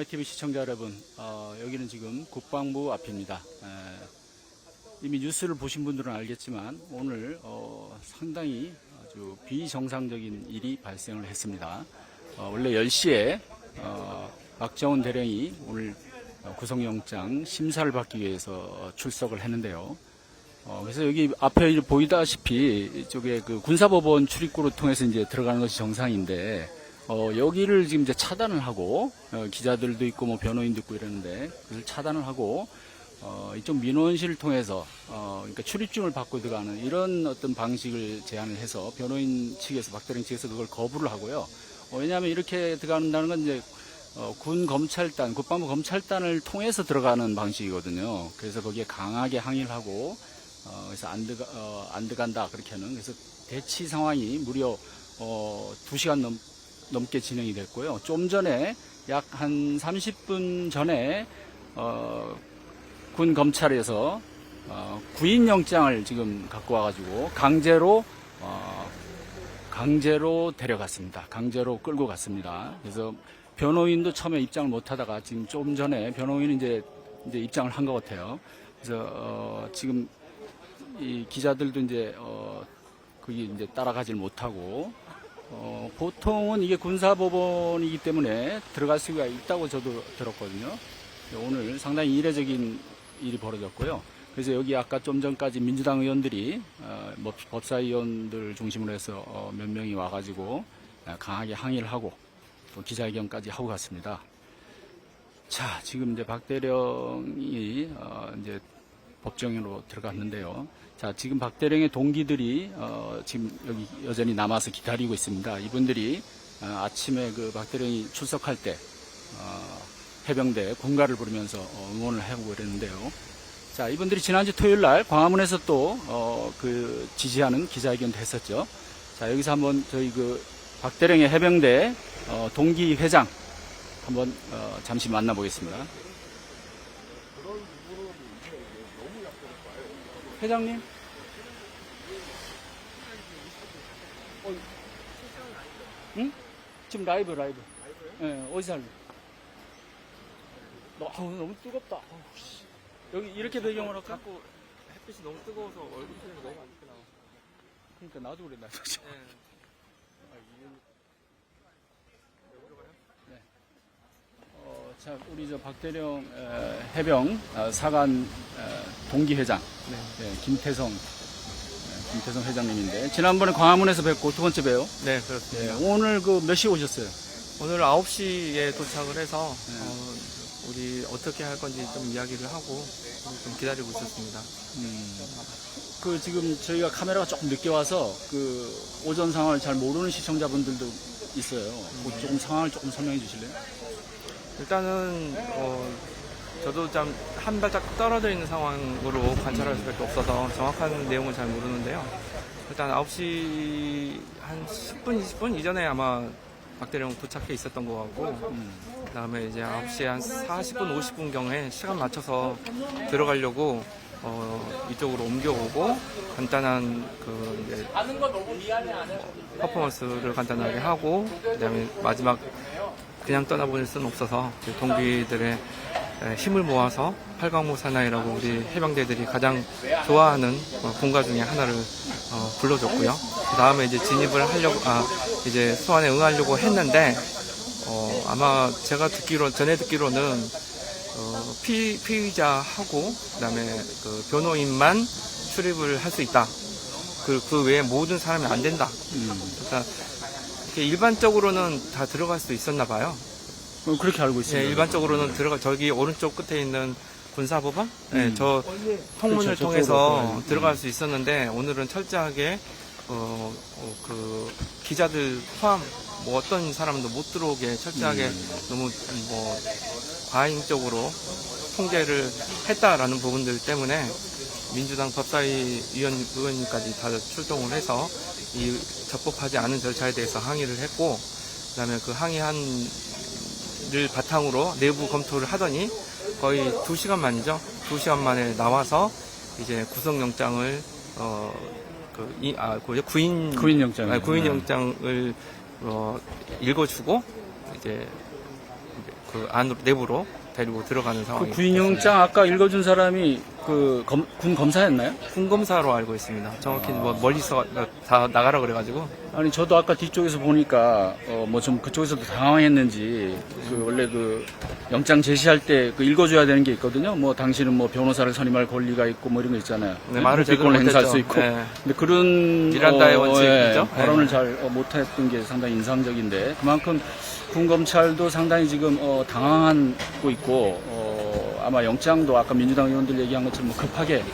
MITV 시청자 여러분, 어, 여기는 지금 국방부 앞입니다. 에, 이미 뉴스를 보신 분들은 알겠지만 오늘 어, 상당히 아주 비정상적인 일이 발생을 했습니다. 어, 원래 10시에 어, 박정훈 대령이 오늘 어, 구속영장 심사를 받기 위해서 출석을 했는데요. 어, 그래서 여기 앞에 보이다시피 이쪽에 그 군사법원 출입구를 통해서 이제 들어가는 것이 정상인데 어, 여기를 지금 이제 차단을 하고 어, 기자들도 있고 뭐 변호인도 있고 이러는데 그걸 차단을 하고 어, 이쪽 민원실을 통해서 어, 그러니까 출입증을 받고 들어가는 이런 어떤 방식을 제안을 해서 변호인 측에서 박대령 측에서 그걸 거부를 하고요. 어, 왜냐하면 이렇게 들어간다는 건 이제 어, 군 검찰단, 국방부 검찰단을 통해서 들어가는 방식이거든요. 그래서 거기에 강하게 항의를 하고 어, 그래서 안, 들어가, 어, 안 들어간다 그렇게는 그래서 대치 상황이 무려 어, 2시간 넘, 넘게 진행이 됐고요. 좀 전에 약 한 30분 전에 어, 군 검찰에서 어, 구인 영장을 지금 갖고 와가지고 강제로 어, 강제로 데려갔습니다. 강제로 끌고 갔습니다. 그래서 변호인도 처음에 입장을 못하다가 지금 좀 전에 변호인은 이제 이제 입장을 한 것 같아요. 그래서 어, 지금 이 기자들도 이제 어, 거기 이제 따라가질 못하고 어, 보통은 이게 군사법원이기 때문에 들어갈 수가 있다고 저도 들었거든요. 오늘 상당히 이례적인 일이 벌어졌고요. 그래서 여기 아까 좀 전까지 민주당 의원들이 어, 뭐 법사위원들 중심으로 해서 어, 몇 명이 와가지고 어, 강하게 항의를 하고 또 기자회견까지 하고 갔습니다. 자, 지금 이제 박대령이 어, 이제 법정으로 들어갔는데요. 자, 지금 박대령의 동기들이 어, 지금 여기 여전히 남아서 기다리고 있습니다. 이분들이 어, 아침에 그 박대령이 출석할 때 어, 해병대 군가를 부르면서 어, 응원을 하고 그랬는데요. 자, 이분들이 지난주 토요일 날 광화문에서 또, 어, 그, 지지하는 기자회견도 했었죠. 자, 여기서 한번 저희 그, 박대령의 해병대, 어, 동기 회장, 한번, 어, 잠시 만나보겠습니다. 회장님? 어, 응? 지금 라이브, 라이브. 예, 어디서 할래? 너, 아우, 너무 뜨겁다. 아우, 씨. 여기 이렇게 배경으로 할까? 자꾸 햇빛이 너무 뜨거워서 얼굴 표정이 너무 안 좋게 나와. 그러니까 나도 그래, 나도. 네. 어, 자, 우리 저 박대령 에, 해병 어, 사관 에, 동기 회장 네. 예, 김태성 예, 김태성 회장님인데 지난번에 광화문에서 뵙고 두 번째 봬요. 네, 예, 그렇습니다. 오늘 그 몇 시에 오셨어요? 오늘 9시에 도착을 해서 네. 어, 우리 어떻게 할 건지 좀 이야기를 하고 좀 기다리고 있었습니다. 그 지금 저희가 카메라가 조금 늦게 와서 그 오전 상황을 잘 모르는 시청자분들도 있어요. 그 조금 상황을 조금 설명해 주실래요? 일단은 어, 저도 좀한 발짝 떨어져 있는 상황으로 관찰할 수밖에 없어서 정확한 내용은 잘 모르는데요. 일단 9시 한 10분, 20분 이전에 아마 박대령 도착해 있었던 것 같고 음. 그 다음에 이제 9시 한 40분, 50분 경에 시간 맞춰서 들어가려고 어, 이쪽으로 옮겨오고 간단한 그 이제 퍼포먼스를 간단하게 하고 그다음에 마지막 그냥 떠나보낼 수는 없어서 그 동기들의 에, 힘을 모아서 팔강모 사나이라고 우리 해병대들이 가장 좋아하는 어, 군가 중에 하나를 어, 불러줬고요. 그 다음에 이제 진입을 하려고 아 이제 소환에 응하려고 했는데 어, 아마 제가 듣기로 전에 듣기로는 어, 피, 피의자하고 그다음에 그 변호인만 출입을 할 수 있다. 그, 그 외에 모든 사람이 안 된다. 음. 그러니까 일반적으로는 다 들어갈 수 있었나 봐요. 어, 그렇게 알고 예, 있습니다. 일반적으로는 들어가 저기 오른쪽 끝에 있는 군사법원, 예, 음. 저 통문을 그렇죠, 통해서 저쪽으로. 음. 들어갈 수 있었는데 오늘은 철저하게 어, 어, 그 기자들 포함 뭐 어떤 사람도 못 들어오게 철저하게 음. 너무 뭐 과잉적으로 통제를 했다라는 부분들 때문에 민주당 법사위 위원 의원님까지 다 출동을 해서 이 적법하지 않은 절차에 대해서 항의를 했고 그다음에 그 항의한를 바탕으로 내부 검토를 하더니 거의 두 시간 만이죠. 두 시간 만에 나와서 이제 구속영장을 어 그 이, 아, 그 구인 구인영장. 아, 구인영장을 어, 읽어주고 이제 그 안으로 내부로 데리고 들어가는 그 상황이 구인영장 아까 읽어준 사람이 그군 검사였나요? 군검사로 알고 있습니다. 정확히 뭐 멀리서 다 나가라 그래가지고 아니 저도 아까 뒤쪽에서 보니까 어 뭐 좀 그쪽에서도 당황했는지 그 원래 그 영장 제시할 때 그 읽어줘야 되는 게 있거든요. 뭐 당신은 뭐 변호사를 선임할 권리가 있고 뭐 이런 거 있잖아요. 네, 말을 제대로 를 행사할 못했죠. 수 있고. 네. 근데 그런 미란다의 원칙이죠. 네. 발언을 잘 어, 못했던 게 상당히 인상적인데 그만큼 군 검찰도 상당히 지금 어, 당황하고 있고 어, 아마 영장도 아까 민주당 의원들 얘기한 것처럼 뭐 급하게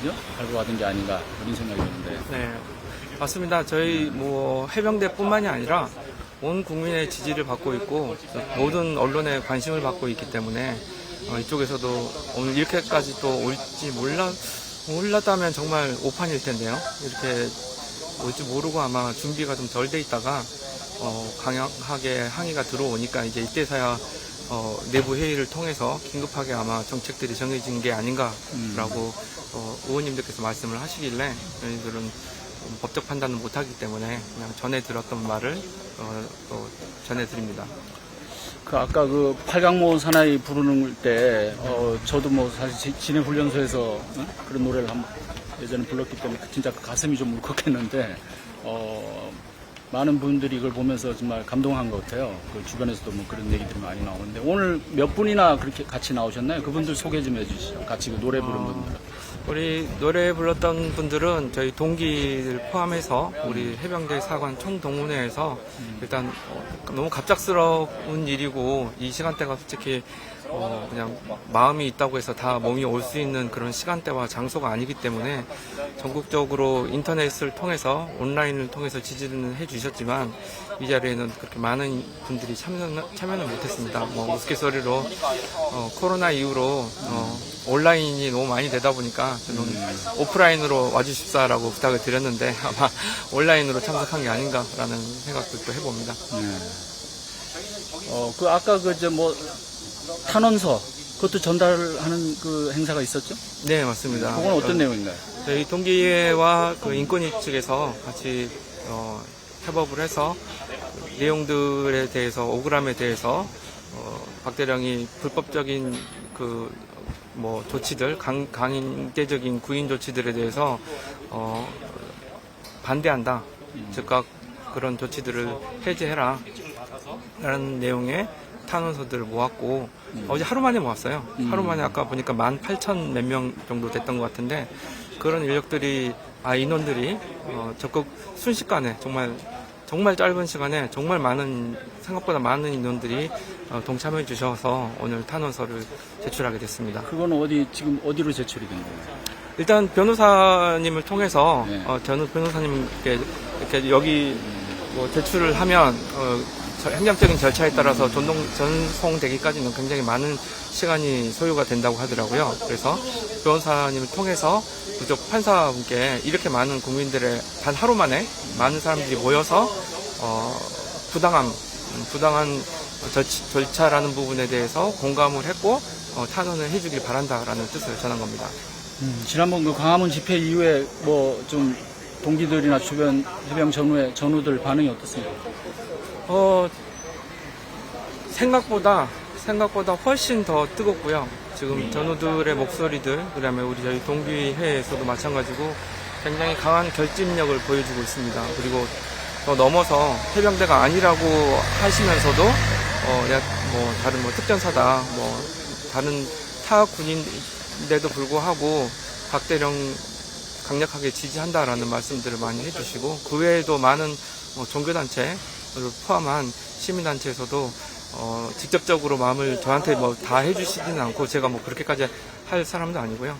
그죠? 갈고 받은 게 아닌가 그런 생각이 드는데. 네, 맞습니다. 저희 뭐 해병대뿐만이 아니라 온 국민의 지지를 받고 있고 모든 언론의 관심을 받고 있기 때문에 어, 이쪽에서도 오늘 이렇게까지 또 올지 몰라 몰랐다면 정말 오판일 텐데요. 이렇게 올지 모르고 아마 준비가 좀 덜 돼 있다가 어, 강력하게 항의가 들어오니까 이제 이때서야 어, 내부 회의를 통해서 긴급하게 아마 정책들이 정해진 게 아닌가라고 어, 의원님들께서 말씀을 하시길래 저희들은 법적 판단을 못하기 때문에 그냥 전에 들었던 말을 어, 또 전해드립니다. 그 아까 그 팔강모 사나이 부르는 때 어, 저도 뭐 사실 지- 진해 훈련소에서 어? 그런 노래를 한 예전에 불렀기 때문에 진짜 그 가슴이 좀 울컥했는데 어, 많은 분들이 이걸 보면서 정말 감동한 것 같아요. 그 주변에서도 뭐 그런 얘기들이 많이 나오는데 오늘 몇 분이나 그렇게 같이 나오셨나요? 그분들 소개 좀 해주시죠. 같이 그 노래 부른 분들. 우리 노래 불렀던 분들은 저희 동기들 포함해서 우리 해병대 사관 총동문회에서 일단 어, 너무 갑작스러운 일이고 이 시간대가 솔직히 어, 그냥 마음이 있다고 해서 다 몸이 올 수 있는 그런 시간대와 장소가 아니기 때문에 전국적으로 인터넷을 통해서 온라인을 통해서 지지는 해주셨지만 이 자리에는 그렇게 많은 분들이 참여는, 참여는 못했습니다. 뭐 우스갯소리로 어, 코로나 이후로 어, 온라인이 너무 많이 되다 보니까 저는 오프라인으로 와주십사라고 부탁을 드렸는데 아마 온라인으로 참석한 게 아닌가라는 생각도 해봅니다. 네. 어, 그 아까 그 저뭐 탄원서 그것도 전달하는 그 행사가 있었죠? 네 맞습니다. 그건 어떤 내용인가요? 저희 동기회와 그 인권위 측에서 같이 어, 협업을 해서 그 내용들에 대해서 오그람에 대해서 어, 박 대령이 불법적인 그 뭐 조치들 강, 강인계적인 구인 조치들에 대해서 어, 반대한다. 즉각 그런 조치들을 해제해라. 라는 내용의 탄원서들을 모았고 어제 하루 만에 모았어요. 하루 만에 아까 보니까 만 팔천 몇 명 정도 됐던 것 같은데 그런 인력들이 아 인원들이 어, 적극 순식간에 정말 정말 짧은 시간에 정말 많은 생각보다 많은 인원들이 어, 동참해 주셔서 오늘 탄원서를 제출하게 됐습니다. 그건 어디 지금 어디로 제출이 된 거예요? 일단 변호사님을 통해서 네. 어, 전 변호사님께 이렇게 여기 뭐 제출을 하면 어, 저- 행정적인 절차에 따라서 전동, 전송되기까지는 굉장히 많은 시간이 소요가 된다고 하더라고요. 그래서 변호사님을 통해서 그쪽 판사분께 이렇게 많은 국민들의 단 하루 만에 많은 사람들이 모여서 어, 부당함, 음, 부당한 절, 절차라는 부분에 대해서 공감을 했고 어, 탄원을 해주길 바란다라는 뜻을 전한 겁니다. 음, 지난번 그 광화문 집회 이후에 뭐좀 동기들이나 주변 해병 전후의 전후들 반응이 어떻습니까? 어, 생각보다, 생각보다 훨씬 더 뜨겁고요. 지금 전우들의 목소리들, 그 다음에 우리 저희 동기회에서도 마찬가지고 굉장히 강한 결집력을 보여주고 있습니다. 그리고 더 넘어서 해병대가 아니라고 하시면서도, 어, 내가 뭐, 다른 뭐 특전사다, 뭐, 다른 타 군인데도 불구하고 박대령 강력하게 지지한다라는 말씀들을 많이 해주시고 그 외에도 많은 뭐 종교단체를 포함한 시민단체에서도 어, 직접적으로 마음을 저한테 뭐 다 해주시지는 않고 제가 뭐 그렇게까지 할 사람도 아니고요.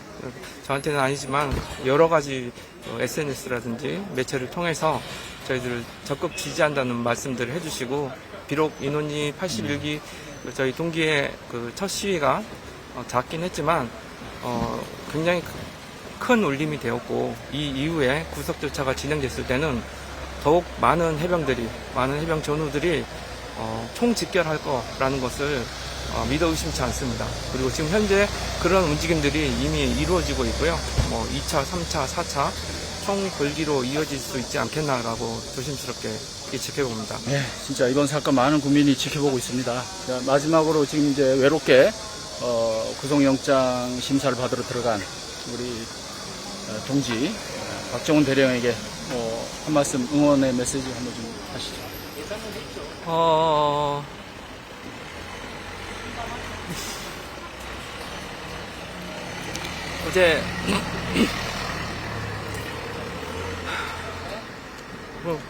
저한테는 아니지만 여러 가지 SNS라든지 매체를 통해서 저희들을 적극 지지한다는 말씀들을 해주시고 비록 인원이 81기 저희 동기의 그 첫 시위가 어, 작긴 했지만 어, 굉장히 큰 울림이 되었고 이 이후에 구속 절차가 진행됐을 때는 더욱 많은 해병들이 많은 해병 전우들이 어, 총 집결할 거라는 것을 어, 믿어 의심치 않습니다. 그리고 지금 현재 그런 움직임들이 이미 이루어지고 있고요. 뭐 2차, 3차, 4차 성불기로 이어질 수 있지 않겠나라고 조심스럽게 예측해봅니다. 네, 진짜 이번 사건 많은 국민이 지켜보고 있습니다. 자, 마지막으로 지금 이제 외롭게 어, 구속영장 심사를 받으러 들어간 우리 어, 동지 어, 박정훈 대령에게 어, 한 말씀 응원의 메시지 한번 좀 하시죠. 어... 어제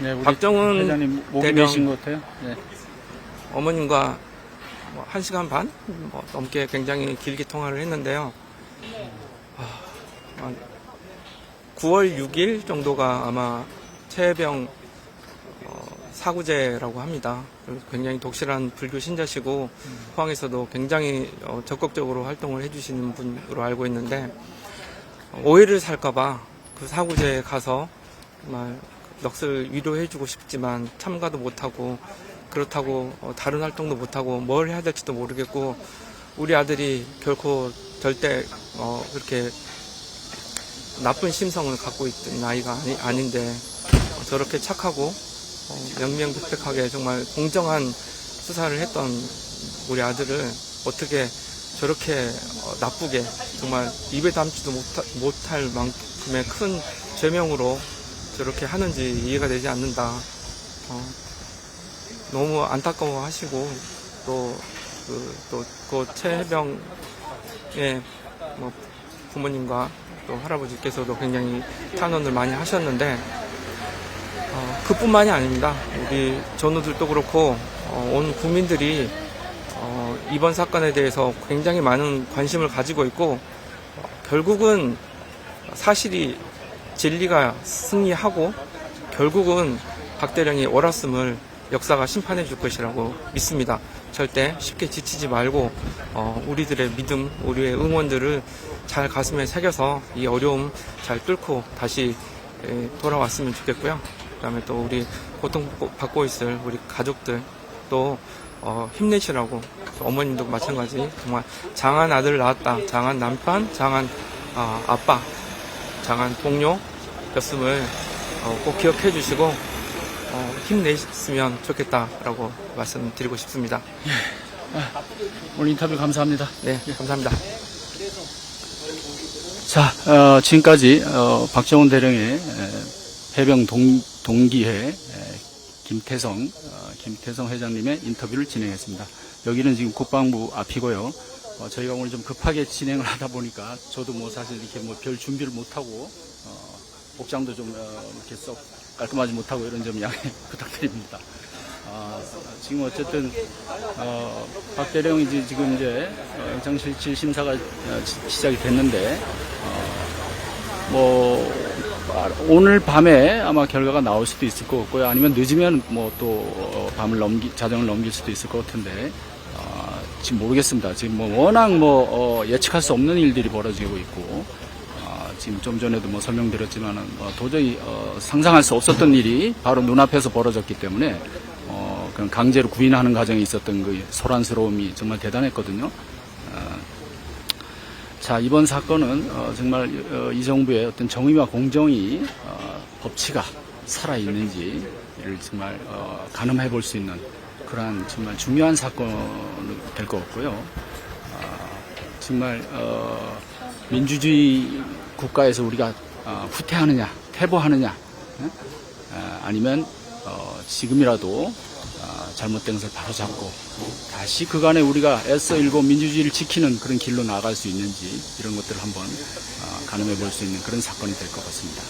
네, 우리 박정훈 회장님 목이. 메신 것 같아요. 네. 어머님과 뭐 1시간 반 뭐 넘게 굉장히 길게 통화를 했는데요. 아, 한 9월 6일 정도가 아마 최혜병 어, 사구제라고 합니다. 굉장히 독실한 불교 신자시고 포항에서도 굉장히 어, 적극적으로 활동을 해주시는 분으로 알고 있는데 어, 오해를 살까봐 그 사구제에 가서 정말 넋을 위로해주고 싶지만 참가도 못하고 그렇다고 어, 다른 활동도 못하고 뭘 해야 될지도 모르겠고 우리 아들이 결코 절대 어, 그렇게 나쁜 심성을 갖고 있던 아이가 아니, 인데 저렇게 착하고 어, 명명백백하게 정말 공정한 수사를 했던 우리 아들을 어떻게 저렇게 어, 나쁘게 정말 입에 담지도 못할 만큼의 큰 죄명으로 저렇게 하는지 이해가 되지 않는다. 어, 너무 안타까워 하시고 또 그, 또, 그 최혜병의 뭐 부모님과 또 할아버지께서도 굉장히 탄원을 많이 하셨는데 어, 그뿐만이 아닙니다. 우리 전우들도 그렇고 어, 온 국민들이 어, 이번 사건에 대해서 굉장히 많은 관심을 가지고 있고 어, 결국은 사실이 진리가 승리하고 결국은 박 대령이 옳았음을 역사가 심판해 줄 것이라고 믿습니다. 절대 쉽게 지치지 말고 어, 우리들의 믿음, 우리의 응원들을 잘 가슴에 새겨서 이 어려움 잘 뚫고 다시 에, 돌아왔으면 좋겠고요. 그다음에 또 우리 고통받고 있을 우리 가족들 또 어, 힘내시라고 또 어머님도 마찬가지 정말 장한 아들 낳았다, 장한 남편, 장한 아, 아빠, 장한 동료였음을 어, 꼭 기억해 주시고 어, 힘내셨으면 좋겠다라고 말씀드리고 싶습니다. 오늘 인터뷰 감사합니다. 네, 감사합니다. 자, 어, 지금까지 어, 박정훈 대령의 에, 해병 동, 동기회 에, 김태성 어, 김태성 회장님의 인터뷰를 진행했습니다. 여기는 지금 국방부 앞이고요. 어, 저희가 오늘 좀 급하게 진행을 하다 보니까 저도 뭐 사실 이렇게 뭐 별 준비를 못 하고 어, 복장도 좀 어, 이렇게 썩 깔끔하지 못하고 이런 점 양해 부탁드립니다. 아, 지금 어쨌든 어, 박 대령이 지금 이제 어, 영장실질 심사가 어, 시- 시작이 됐는데 어, 뭐 아, 오늘 밤에 아마 결과가 나올 수도 있을 것 같고요. 아니면 늦으면 뭐 또 밤을 넘기 자정을 넘길 수도 있을 것 같은데 아, 지금 모르겠습니다. 지금 뭐 워낙 뭐 어, 예측할 수 없는 일들이 벌어지고 있고 아, 지금 좀 전에도 뭐 설명드렸지만은 어, 도저히 어, 상상할 수 없었던 일이 바로 눈앞에서 벌어졌기 때문에 어, 그냥 강제로 구인하는 과정에 있었던 그 소란스러움이 정말 대단했거든요. 어, 자 이번 사건은 어, 정말 어, 이 정부의 어떤 정의와 공정이 어, 법치가 살아 있는지를 정말 어, 가늠해 볼 수 있는 그러한 정말 중요한 사건이 될 것 같고요. 아, 정말 어, 민주주의 국가에서 우리가 어, 후퇴하느냐, 퇴보하느냐, 예? 아, 아니면 어, 지금이라도 아, 잘못된 것을 바로잡고 다시 그간에 우리가 애써 일고 민주주의를 지키는 그런 길로 나아갈 수 있는지 이런 것들을 한번 아, 가늠해 볼 수 있는 그런 사건이 될 것 같습니다.